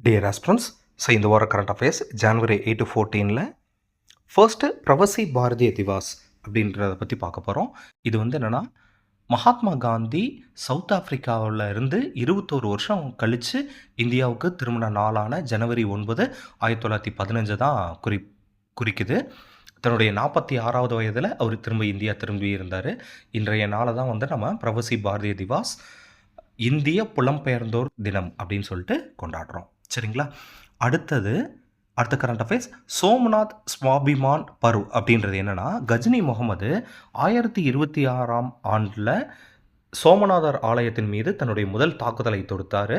Dear aspirants so இந்த வார current affairs January eight to ஃபோர்டீனில் first Pravasi Bharatiya Divas அப்படின்றத பற்றி பார்க்க போகிறோம் இது வந்து என்னென்னா மகாத்மா காந்தி சவுத் ஆஃப்ரிக்காவில் இருந்து இருபத்தோரு வருஷம் கழித்து இந்தியாவுக்கு திருமண நாளான ஜனவரி ஒன்பது ஆயிரத்தி தொள்ளாயிரத்தி பதினஞ்சு தான் குறி குறிக்குது. தன்னுடைய நாற்பத்தி ஆறாவது வயதில் அவர் திரும்ப இந்தியா திரும்பி இருந்தார். இன்றைய நாளை தான் வந்து நம்ம பிரவசி பாரதிய திவாஸ் இந்திய புலம்பெயர்ந்தோர் தினம் அப்படின்னு சொல்லிட்டு கொண்டாடுறோம். சரிங்களா? அடுத்தது அடுத்த கரண்ட் அஃபேர்ஸ் சோம்நாத் ஸ்வாபிமான் பரு அப்படின்றது என்னென்னா கஜினி முகமது ஆயிரத்தி இருபத்தி ஆறாம் ஆண்டில் சோமநாதர் ஆலயத்தின் மீது தன்னுடைய முதல் தாக்குதலை தொடுத்தார்.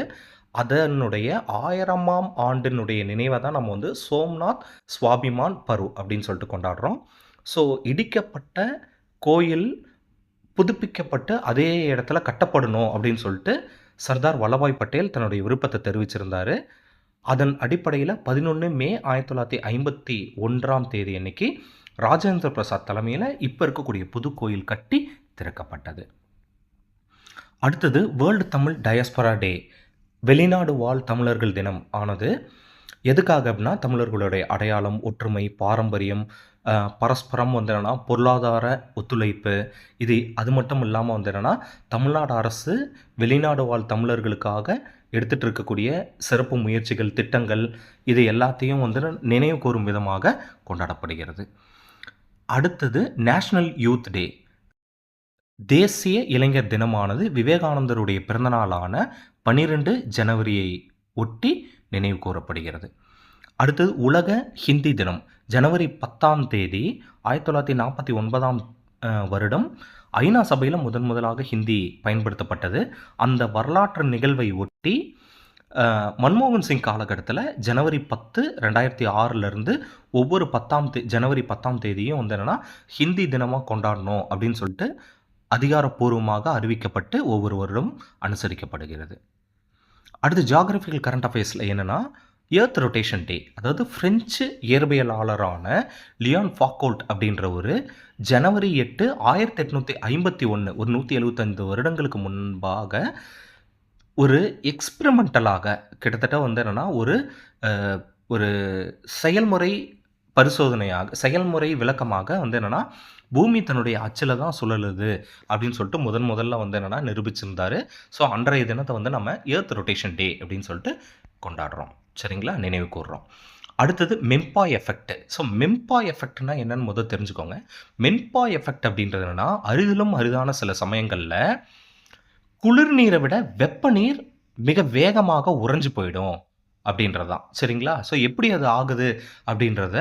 அதனுடைய ஆயிரமாம் ஆண்டினுடைய நினைவை தான் நம்ம வந்து சோம்நாத் ஸ்வாபிமான் பரு அப்படின்னு சொல்லிட்டு கொண்டாடுறோம். ஸோ இடிக்கப்பட்ட கோயில் புதுப்பிக்கப்பட்டு அதே இடத்துல கட்டப்படணும் அப்படின்னு சொல்லிட்டு சர்தார் வல்லபாய் பட்டேல் தன்னுடைய விருப்பத்தை தெரிவிச்சிருந்தார். அதன் அடிப்படையில் பதினொன்று மே ஆயிரத்தி தொள்ளாயிரத்தி ஐம்பத்தி ஒன்றாம் தேதி அன்னைக்கு ராஜேந்திர பிரசாத் தலைமையில் இப்போ இருக்கக்கூடிய புது கோயில் கட்டி திறக்கப்பட்டது. அடுத்தது வேர்ல்டு தமிழ் டயஸ்பரா டே வெளிநாடு வாழ் தமிழர்கள் தினம் ஆனது. எதுக்காக அப்படின்னா தமிழர்களுடைய அடையாளம் ஒற்றுமை பாரம்பரியம் பரஸ்பரம் வந்து என்னென்னா பொருளாதார ஒத்துழைப்பு. இது அது மட்டும் இல்லாமல் வந்து என்னென்னா தமிழ்நாடு அரசு வெளிநாடு வாழ் தமிழர்களுக்காக எடுத்துகிட்டு இருக்கக்கூடிய சிறப்பு முயற்சிகள் திட்டங்கள் இது எல்லாத்தையும் வந்து நினைவு கூறும் விதமாக கொண்டாடப்படுகிறது. அடுத்தது நேஷ்னல் யூத் டே தேசிய இளைஞர் தினமானது விவேகானந்தருடைய பிறந்தநாளான பன்னிரெண்டு ஜனவரியை ஒட்டி நினைவு கூறப்படுகிறது. அடுத்தது உலக ஹிந்தி தினம். ஜனவரி பத்தாம் தேதி ஆயிரத்தி தொள்ளாயிரத்தி நாற்பத்தி ஒன்பதாம் வருடம் ஐநா சபையில் முதன் முதலாக ஹிந்தி பயன்படுத்தப்பட்டது. அந்த வரலாற்று நிகழ்வை ஒட்டி மன்மோகன் சிங் காலகட்டத்தில் ஜனவரி பத்து ரெண்டாயிரத்தி ஆறிலிருந்து ஒவ்வொரு பத்தாம் தே ஜனவரி பத்தாம் தேதியும் வந்து என்னென்னா ஹிந்தி தினமாக கொண்டாடணும் அப்படின்னு சொல்லிட்டு அதிகாரப்பூர்வமாக அறிவிக்கப்பட்டு ஒவ்வொரு வருடம் அனுசரிக்கப்படுகிறது. அடுத்து ஜாகிரபிக்கல் கரண்ட் அஃபேர்ஸில் என்னென்னா ஏர்த் ரொட்டேஷன் டே அதாவது ஃப்ரெஞ்சு இயற்பியலாளரான லியான் ஃபாக்கோல்ட் அப்படின்ற ஒரு ஜனவரி எட்டு ஆயிரத்தி எட்நூற்றி ஐம்பத்தி ஒன்று ஒரு நூற்றி எழுபத்தைந்து வருடங்களுக்கு முன்பாக ஒரு எக்ஸ்பிரிமெண்டலாக கிட்டத்தட்ட வந்து என்னென்னா ஒரு ஒரு செயல்முறை பரிசோதனையாக செயல்முறை விளக்கமாக வந்து என்னென்னா பூமி தன்னுடைய அச்சில் தான் சுழலுது அப்படின்னு சொல்லிட்டு முதன் முதல்ல வந்து என்னென்னா நிரூபிச்சிருந்தார். ஸோ அன்றைய தினத்தை வந்து நம்ம ஏர்த் ரொட்டேஷன் டே அப்படின்னு சொல்லிட்டு கொண்டாடுறோம். சரிங்களா? நினைவு கூர்றோம். அடுத்தது மெம்பாய் எஃபெக்ட் ஸோ மெம்பா எஃபெக்ட்னா என்னன்னு முதல் தெரிஞ்சுக்கோங்க. மென்பாய் எஃபெக்ட் அப்படின்றது என்னன்னா அரிதிலும் அரிதான சில சமயங்களில் குளிர்நீரை விட வெப்ப நீர் மிக வேகமாக உறைஞ்சு போயிடும் அப்படின்றது தான் சரிங்களா? ஸோ எப்படி அது ஆகுது அப்படின்றத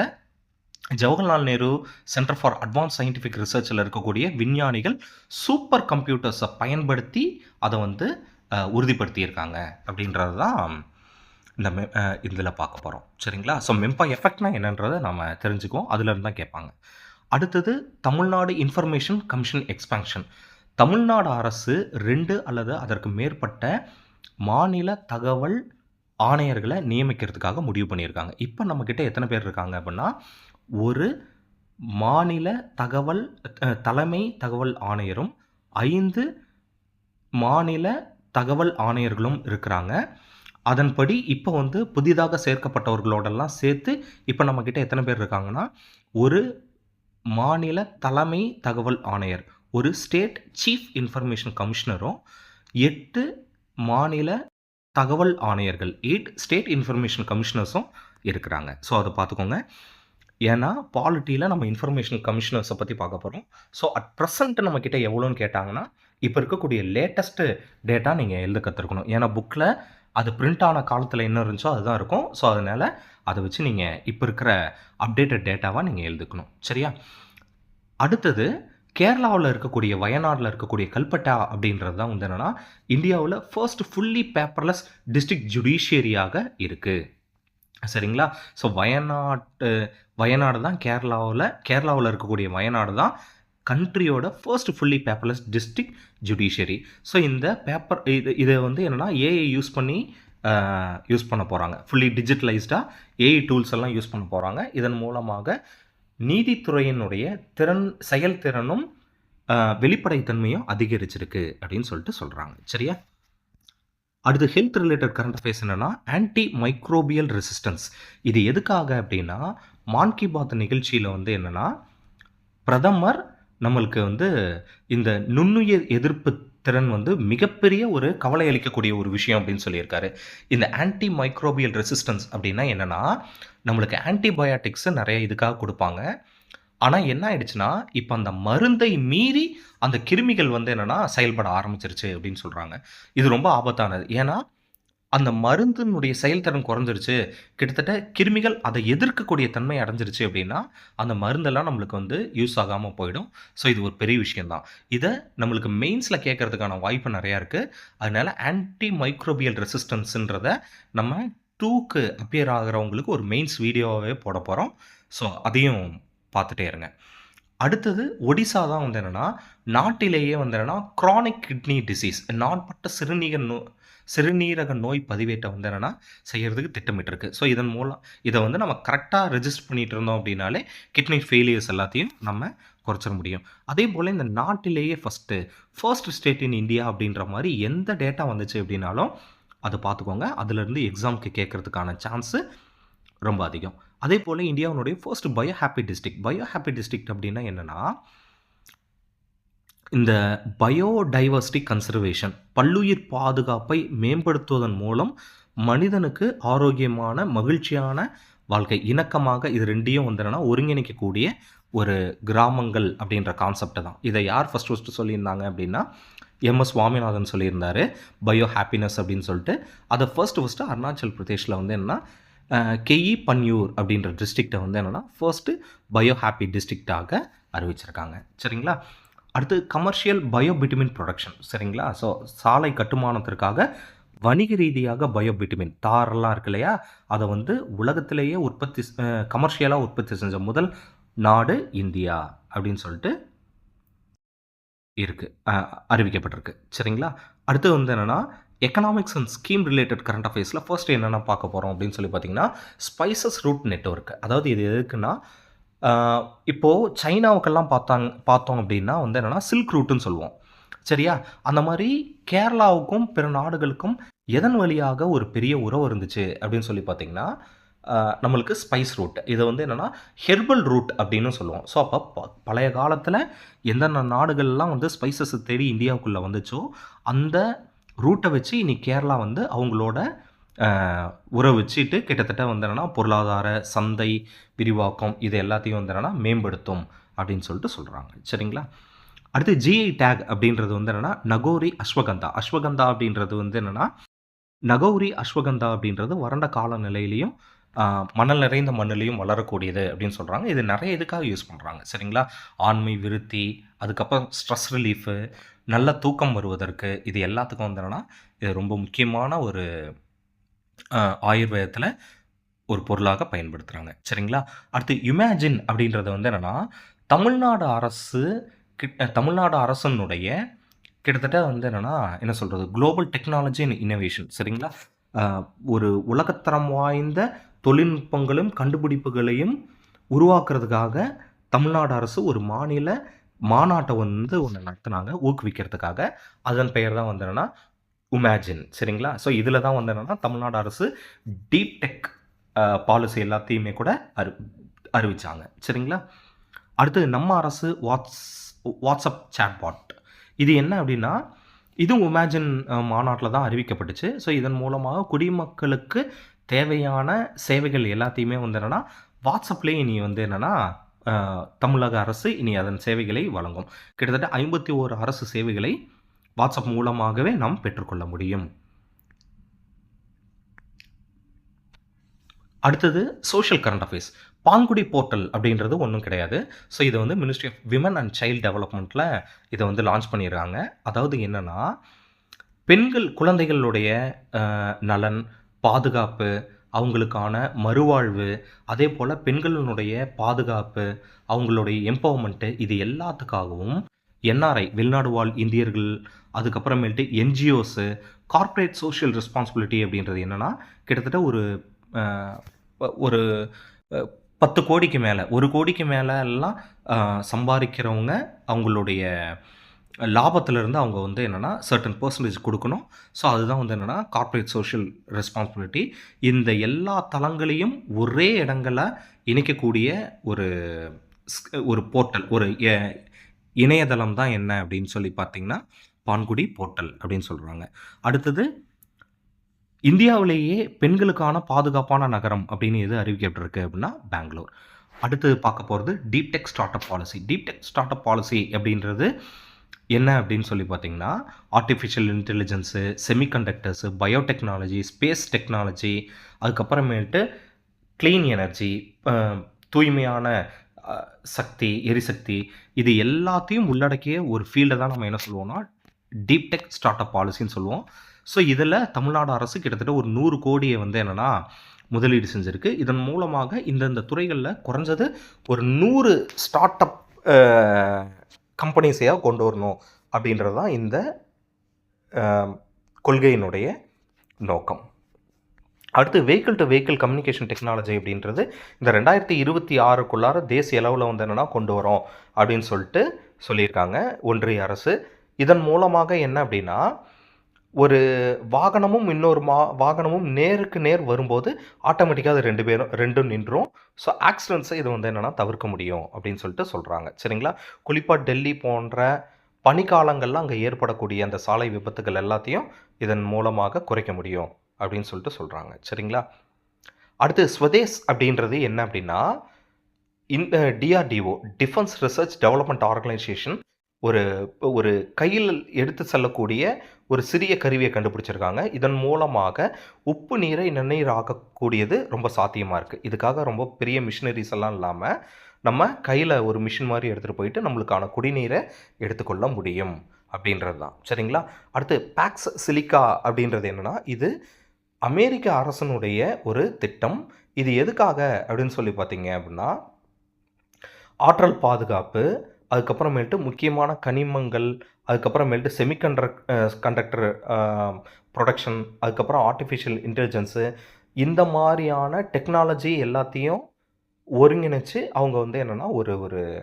Jawaharlal Nehru centre for advance scientific ரிசர்ச்சில் இருக்கக்கூடிய விஞ்ஞானிகள் சூப்பர் கம்ப்யூட்டர்ஸை பயன்படுத்தி அதை வந்து உறுதிப்படுத்தியிருக்காங்க அப்படின்றது தான் இந்த மெ இதில் பார்க்க போகிறோம் சரிங்களா? ஸோ மெம்பா எஃபெக்ட்னா என்னன்றதை நம்ம தெரிஞ்சுக்குவோம். அதுலேருந்து தான் கேட்பாங்க. அடுத்தது Tamil Nadu information commission expansion Tamil Nadu அரசு ரெண்டு அல்லது அதற்கு மேற்பட்ட மாநில தகவல் ஆணையர்களை நியமிக்கிறதுக்காக முடிவு பண்ணியிருக்காங்க. இப்போ நம்மக்கிட்ட எத்தனை பேர் இருக்காங்க அப்படின்னா ஒரு மாநில தகவல் தலைமை தகவல் ஆணையரும் ஐந்து மாநில தகவல் ஆணையர்களும் இருக்கிறாங்க. அதன்படி இப்போ வந்து புதிதாக சேர்க்கப்பட்டவர்களோடெல்லாம் சேர்த்து இப்போ நம்மக்கிட்ட எத்தனை பேர் இருக்காங்கன்னா ஒரு மாநில தலைமை தகவல் ஆணையர் ஒரு ஸ்டேட் சீஃப் இன்ஃபர்மேஷன் கமிஷனரும் எட்டு மாநில தகவல் ஆணையர்கள் எயிட் ஸ்டேட் இன்ஃபர்மேஷன் கமிஷனர்ஸும் இருக்கிறாங்க. ஸோ அதை பார்த்துக்கோங்க. ஏன்னா பாலிட்டியில் நம்ம இன்ஃபர்மேஷன் கமிஷனர்ஸை பற்றி பார்க்க போகிறோம் ஸோ அட் ப்ரெசண்ட் நம்மக்கிட்ட எவ்வளோன்னு கேட்டாங்கன்னா இப்போ இருக்கக்கூடிய லேட்டஸ்ட்டு டேட்டா நீங்கள் எழுத கற்றுருக்கணும் ஏன்னா புக்கில் அது பிரிண்ட் ஆன காலத்தில் என்ன இருந்துச்சோ அதுதான் இருக்கும். ஸோ அதனால் அதை வச்சு நீங்கள் இப்போ இருக்கிற அப்டேட்டட் டேட்டாவாக நீங்கள் எழுதுக்கணும். சரியா? அடுத்தது கேரளாவில் இருக்கக்கூடிய வயநாட்டில் இருக்கக்கூடிய கல்பட்டா அப்படின்றது தான் வந்து என்னென்னா இந்தியாவில் ஃபர்ஸ்ட் ஃபுல்லி பேப்பர்லெஸ் டிஸ்ட்ரிக்ட் ஜுடிஷியரியாக இருக்குது சரிங்களா? ஸோ வயநாட்டு வயநாடு தான் கேரளாவில் கேரளாவில் இருக்கக்கூடிய வயநாடு தான் கண்ட்ரியோட first fully paperless district judiciary so இந்த பேப்பர் இது இதை வந்து என்னென்னா ஏஐ யூஸ் பண்ணி யூஸ் பண்ண போகிறாங்க ஃபுல்லி டிஜிட்டலைஸ்டாக ஏஐ டூல்ஸ் எல்லாம் யூஸ் பண்ண போகிறாங்க இதன் மூலமாக நீதித்துறையினுடைய திறன் செயல்திறனும் வெளிப்படைத்தன்மையும் அதிகரிச்சிருக்கு அப்படின்னு சொல்லிட்டு சொல்கிறாங்க சரியா? அடுத்து ஹெல்த் ரிலேட்டட் கரண்ட் அஃபேர்ஸ் என்னென்னா ஆன்டி மைக்ரோபியல் ரெசிஸ்டன்ஸ் இது எதுக்காக அப்படின்னா மான் கி பாத் நிகழ்ச்சியில் வந்து என்னென்னா பிரதமர் நம்மளுக்கு வந்து இந்த நுண்ணுயிர் எதிர்ப்பு திறன் வந்து மிகப்பெரிய ஒரு கவலை அளிக்கக்கூடிய ஒரு விஷயம் அப்படின்னு சொல்லியிருக்காரு. இந்த ஆன்டி மைக்ரோபியல் ரெசிஸ்டன்ஸ் அப்படின்னா என்னென்னா நம்மளுக்கு ஆன்டிபயாட்டிக்ஸு நிறைய இதுக்காக கொடுப்பாங்க. ஆனால் என்ன ஆயிடுச்சுன்னா இப்போ அந்த மருந்தை மீறி அந்த கிருமிகள் வந்து என்னென்னா செயல்பட ஆரம்பிச்சிருச்சு அப்படின்னு சொல்கிறாங்க இது ரொம்ப ஆபத்தானது. ஏன்னா அந்த மருந்தினுடைய செயல்திறன் குறைஞ்சிருச்சு. கிட்டத்தட்ட கிருமிகள் அதை எதிர்க்கக்கூடிய தன்மை அடைஞ்சிருச்சு அப்படின்னா அந்த மருந்தெல்லாம் நம்மளுக்கு வந்து யூஸ் ஆகாமல் போயிடும். ஸோ இது ஒரு பெரிய விஷயம்தான். இதை நம்மளுக்கு மெயின்ஸில் கேட்கறதுக்கான வாய்ப்பு நிறையா இருக்குது அதனால ஆன்டி மைக்ரோபியல் ரெசிஸ்டன்ஸுன்றத நம்ம டூக்கு அப்பியர் ஆகிறவங்களுக்கு ஒரு மெயின்ஸ் வீடியோவே போட போகிறோம் ஸோ அதையும் பார்த்துட்டே இருங்க. அடுத்தது ஒடிசா தான் வந்து என்னென்னா நாட்டிலேயே வந்து என்னென்னா க்ரானிக் கிட்னி டிசீஸ் நாட்பட்ட சிறுநீர் நோ சிறுநீரக நோய் பதிவேட்டை வந்து என்னென்னா செய்கிறதுக்கு திட்டமிட்டிருக்கு. ஸோ இதன் மூலம் இதை வந்து நம்ம கரெக்டாக ரெஜிஸ்டர் பண்ணிட்டு இருந்தோம் அப்படின்னாலே கிட்னி ஃபெயிலியர்ஸ் எல்லாத்தையும் நம்ம குறைச்சிட முடியும். அதே போல் இந்த நாட்டிலேயே first first state in India அப்படின்ற மாதிரி எந்த டேட்டா வந்துச்சு அப்படின்னாலும் அதை பார்த்துக்கோங்க. அதுலேருந்து எக்ஸாமுக்கு கேட்குறதுக்கான சான்ஸு ரொம்ப அதிகம். அதே போல் இந்தியாவினுடைய first bio happy district bio happy district அப்படின்னா என்னென்னா இந்த பயோடைவர்சிட்டி கன்சர்வேஷன் பல்லுயிர் பாதுகாப்பை மேம்படுத்துவதன் மூலம் மனிதனுக்கு ஆரோக்கியமான மகிழ்ச்சியான வாழ்க்கை. இணக்கமாக இது ரெண்டையும் வந்து ஒருங்கிணைக்கக்கூடிய ஒரு கிராமங்கள் அப்படின்ற கான்செப்ட் தான். இதை யார் ஃபஸ்ட் ஃபஸ்ட்டு சொல்லியிருந்தாங்க அப்படின்னா எம்எஸ் சுவாமிநாதன் சொல்லியிருந்தாரு. பயோ ஹாப்பினஸ் அப்படின்னு சொல்லிட்டு. அதை ஃபர்ஸ்ட் ஃபஸ்ட்டு அருணாச்சல் பிரதேஷில் வந்து என்னென்னா கெயி பன்யூர் அப்படின்ற டிஸ்ட்ரிக்டை வந்து என்னென்னா ஃபர்ஸ்ட்டு பயோ ஹாப்பி டிஸ்ட்ரிக்டாக அறிவிச்சிருக்காங்க. சரிங்களா? அடுத்து கமர்ஷியல் பயோபிட்டமின் ப்ரொடக்ஷன் சரிங்களா? ஸோ சாலை கட்டுமானத்திற்காக வணிக ரீதியாக பயோபிட்டமின் தாரெல்லாம் இருக்கு இல்லையா? அதை வந்து உலகத்திலேயே உற்பத்தி கமர்ஷியலாக உற்பத்தி செஞ்ச முதல் நாடு இந்தியா அப்படின்னு சொல்லிட்டு இருக்குது அறிவிக்கப்பட்டிருக்கு சரிங்களா? அடுத்து வந்து என்னென்னா economics and scheme related current அஃபேர்ஸில் first என்னென்ன பார்க்க போகிறோம் அப்படின்னு சொல்லி பார்த்தீங்கன்னா ஸ்பைசஸ் ரூட் நெட்ஒர்க் அதாவது இது எதுக்குன்னா இப்போது சைனாவுக்கெல்லாம் பார்த்தாங்க பார்த்தோம் அப்படின்னா வந்து என்னென்னா சில்க் ரூட்டுன்னு சொல்லுவோம். சரியா? அந்த மாதிரி கேரளாவுக்கும் பிற நாடுகளுக்கும் எதன் வழியாக ஒரு பெரிய உறவு இருந்துச்சு அப்படின்னு சொல்லி பார்த்தீங்கன்னா நம்மளுக்கு ஸ்பைஸ் ரூட் இதை வந்து என்னென்னா ஹெர்பல் ரூட் அப்படின்னு சொல்லுவோம். ஸோ அப்போ ப- பழைய காலத்தில் எந்தெந்த நாடுகள்லாம் வந்து ஸ்பைசஸ் தேடி இந்தியாவுக்குள்ளே வந்துச்சோ அந்த ரூட்டை வச்சு இன்னைக்கு கேரளா வந்து அவங்களோட உற உறவு வச்சுட்டு கிட்டத்தட்ட வந்து என்னென்னா பொருளாதார சந்தை விரிவாக்கம் இது எல்லாத்தையும் வந்து என்னென்னா மேம்படுத்தும் அப்படின்னு சொல்லிட்டு சொல்கிறாங்க சரிங்களா? அடுத்து ஜிஐ டேக் அப்படின்றது வந்து என்னென்னா நகோரி அஸ்வகந்தா. அஸ்வகந்தா அப்படின்றது வந்து என்னென்னா நகௌரி அஸ்வகந்தா அப்படின்றது வறண்ட காலநிலையிலையும் மணல் நிறைந்த மண்ணிலையும் வளரக்கூடியது அப்படின்னு சொல்கிறாங்க இது நிறைய இதுக்காக யூஸ் பண்ணுறாங்க சரிங்களா? ஆண்மை விருத்தி அதுக்கப்புறம் ஸ்ட்ரெஸ் ரிலீஃபு நல்ல தூக்கம் வருவதற்கு இது எல்லாத்துக்கும் வந்து என்னென்னா இது ரொம்ப முக்கியமான ஒரு ஆயுர்வேதத்தில் ஒரு பொருளாக பயன்படுத்துகிறாங்க சரிங்களா? அடுத்து இமேஜின் அப்படின்றது வந்து என்னென்னா தமிழ்நாடு அரசு கிட்ட தமிழ்நாடு அரசனுடைய கிட்டத்தட்ட வந்து என்னென்னா என்ன சொல்கிறது குளோபல் டெக்னாலஜி அண்ட் இன்னோவேஷன். சரிங்களா? ஒரு உலகத்தரம் வாய்ந்த தொழில்நுட்பங்களும் கண்டுபிடிப்புகளையும் உருவாக்குறதுக்காக தமிழ்நாடு அரசு ஒரு மாநில மாநாட்டை வந்து ஒன்று நடத்துனாங்க ஊக்குவிக்கிறதுக்காக. அதன் பெயர் தான் வந்து என்னென்னா உமேஜின் சரிங்களா? ஸோ இதில் தான் வந்து என்னென்னா தமிழ்நாடு அரசு டீப் டெக் பாலிசி எல்லாத்தையுமே கூட அறி அறிவிச்சாங்க. சரிங்களா? அடுத்து நம்ம அரசு வாட்ஸ் வாட்ஸ்அப் சேட்பாட் இது என்ன அப்படின்னா இதுவும் உமேஜின் மாநாட்டில் தான் அறிவிக்கப்பட்டுச்சு. ஸோ இதன் மூலமாக குடிமக்களுக்கு தேவையான சேவைகள் எல்லாத்தையுமே வந்து என்னென்னா வாட்ஸ்அப்லேயே இனி வந்து என்னென்னா தமிழக அரசு இனி அதன் சேவைகளை வழங்கும். கிட்டத்தட்ட ஐம்பத்தி ஓரு அரசு சேவைகளை வாட்ஸ்அப் மூலமாகவே நாம் பெற்றுக்கொள்ள முடியும். அடுத்தது social current affairs Pankhudi portal அப்படின்றது ஒன்றும் கிடையாது. ஸோ இதை வந்து ministry of women and child டெவலப்மெண்ட்டில் இதை வந்து லான்ச் பண்ணிடுறாங்க அதாவது என்னென்னா பெண்கள் குழந்தைகளுடைய நலன் பாதுகாப்பு அவங்களுக்கான மறுவாழ்வு அதே போல் பெண்களினுடைய பாதுகாப்பு அவங்களுடைய எம்பவர்மெண்ட்டு இது எல்லாத்துக்காகவும் என்ஆர்ஐ வெளிநாடு வாழ் இந்தியர்கள் அதுக்கப்புறமேட்டு என்ஜிஓஸு கார்ப்பரேட் சோஷியல் ரெஸ்பான்சிபிலிட்டி அப்படின்றது என்னென்னா கிட்டத்தட்ட ஒரு ஒரு பத்து கோடிக்கு மேலே ஒரு கோடிக்கு மேலே எல்லாம் சம்பாதிக்கிறவங்க அவங்களுடைய லாபத்திலேருந்து அவங்க வந்து என்னென்னா சர்டன் பர்சன்டேஜ் கொடுக்கணும். ஸோ அதுதான் வந்து என்னென்னா கார்ப்பரேட் சோஷியல் ரெஸ்பான்சிபிலிட்டி இந்த எல்லா தளங்களையும் ஒரே இடங்களை இணைக்கக்கூடிய ஒரு ஒரு போர்ட்டல் ஒரு இணையதளம் தான் என்ன அப்படின்னு சொல்லி பார்த்தீங்கன்னா பான்குடி போர்ட்டல் அப்படின்னு சொல்கிறாங்க அடுத்தது இந்தியாவிலேயே பெண்களுக்கான பாதுகாப்பான நகரம் அப்படின்னு எது அறிவிக்கப்பட்டிருக்கு அப்படின்னா பெங்களூர். அடுத்தது பார்க்க போகிறது deep tech startup policy. Deep tech startup policy அப்படின்றது என்ன அப்படின்னு சொல்லி பார்த்தீங்கன்னா artificial intelligence semiconductors biotechnology space technology அதுக்கப்புறமேட்டு க்ளீன் எனர்ஜி தூய்மையான சக்தி எரிசக்தி இது எல்லாத்தையும் உள்ளடக்கிய ஒரு ஃபீல்டை தான் நம்ம என்ன சொல்லுவோம்னா டீப் டெக் ஸ்டார்ட் அப் பாலிசின்னு சொல்லுவோம். ஸோ இதில் தமிழ்நாடு அரசு கிட்டத்தட்ட ஒரு நூறு கோடியை வந்து என்னென்னா முதலீடு செஞ்சுருக்கு. இதன் மூலமாக இந்தந்த துறைகளில் குறைஞ்சது ஒரு நூறு ஸ்டார்ட் அப் கம்பெனிஸையாக கொண்டு வரணும் அப்படின்றது தான் இந்த கொள்கையினுடைய நோக்கம். அடுத்து vehicle to vehicle communication technology அப்படின்றது இந்த ரெண்டாயிரத்தி இருபத்தி ஆறுக்குள்ளார தேசிய அளவில் வந்து என்னென்னா கொண்டு வரோம் அப்படின்னு சொல்லிட்டு சொல்லியிருக்காங்க ஒன்றிய அரசு. இதன் மூலமாக என்ன அப்படின்னா ஒரு வாகனமும் இன்னொரு மா வாகனமும் நேருக்கு நேர் வரும்போது ஆட்டோமேட்டிக்காக அது ரெண்டு பேரும் ரெண்டும் நின்றும். ஸோ ஆக்சிடென்ட்ஸை இது வந்து என்னென்னா தவிர்க்க முடியும் அப்படின்னு சொல்லிட்டு சொல்கிறாங்க சரிங்களா? குறிப்பாக டெல்லி போன்ற பனிக்காலங்களில் அங்கே ஏற்படக்கூடிய அந்த சாலை விபத்துகள் எல்லாத்தையும் இதன் மூலமாக குறைக்க முடியும் அப்படின்னு சொல்லிட்டு சொல்கிறாங்க சரிங்களா? அடுத்து ஸ்வதேஸ் அப்படின்றது என்ன அப்படின்னா இந்த DRDO defence research development organisation ஒரு ஒரு கையில் எடுத்து செல்லக்கூடிய ஒரு சிறிய கருவியை கண்டுபிடிச்சிருக்காங்க. இதன் மூலமாக உப்பு நீரை நன்னீர் ஆக்கக்கூடியது ரொம்ப சாத்தியமாக இருக்குது இதுக்காக ரொம்ப பெரிய மிஷினரிஸ் எல்லாம் இல்லாமல் நம்ம கையில் ஒரு மிஷின் மாதிரி எடுத்துகிட்டு போயிட்டு நம்மளுக்கான குடிநீரை எடுத்துக்கொள்ள முடியும் அப்படின்றது தான். சரிங்களா? அடுத்து பேக்ஸ் சிலிக்கா அப்படின்றது என்னென்னா இது அமெரிக்க அரசனுடைய ஒரு திட்டம். இது எதுக்காக அப்படின்னு சொல்லி பார்த்தீங்க அப்படின்னா ஆற்றல் பாதுகாப்பு அதுக்கப்புறமேட்டு முக்கியமான கனிமங்கள் அதுக்கப்புறமேட்டு செமிகண்டக் கண்டக்டர் ப்ரொடக்ஷன் அதுக்கப்புறம் ஆர்டிஃபிஷியல் இன்டெலிஜென்ஸு இந்த மாதிரியான டெக்னாலஜி எல்லாத்தையும் ஒருங்கிணைச்சு அவங்க வந்து என்னென்னா ஒரு ஒரு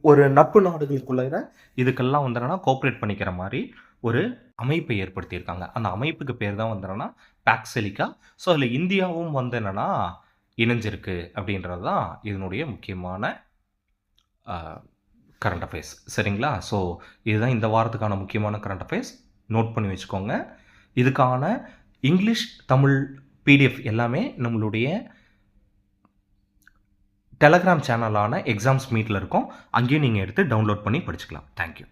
ஒரு நட்பு நாடுகளுக்குள்ள இதுக்கெல்லாம் வந்து கோஆப்ரேட் பண்ணிக்கிற மாதிரி ஒரு அமைப்பை ஏற்படுத்தியிருக்காங்க. அந்த அமைப்புக்கு பேர் தான் வந்து என்னன்னா பேக்செலிக்கா ஸோ அதில் இந்தியாவும் வந்து என்னென்னா இணைஞ்சிருக்கு அப்படின்றது தான் இதனுடைய முக்கியமான கரண்ட் அஃபேர்ஸ் சரிங்களா? ஸோ இதுதான் இந்த வாரத்துக்கான முக்கியமான கரண்ட் அஃபேர்ஸ் நோட் பண்ணி வச்சுக்கோங்க. இதுக்கான இங்கிலீஷ் தமிழ் பிடிஎஃப் எல்லாமே நம்மளுடைய டெலகிராம் சேனலான எக்ஸாம்ஸ் மீட்டில் இருக்கும். அங்கேயும் நீங்கள் எடுத்து டவுன்லோட் பண்ணி படிச்சுக்கலாம். தேங்க்யூ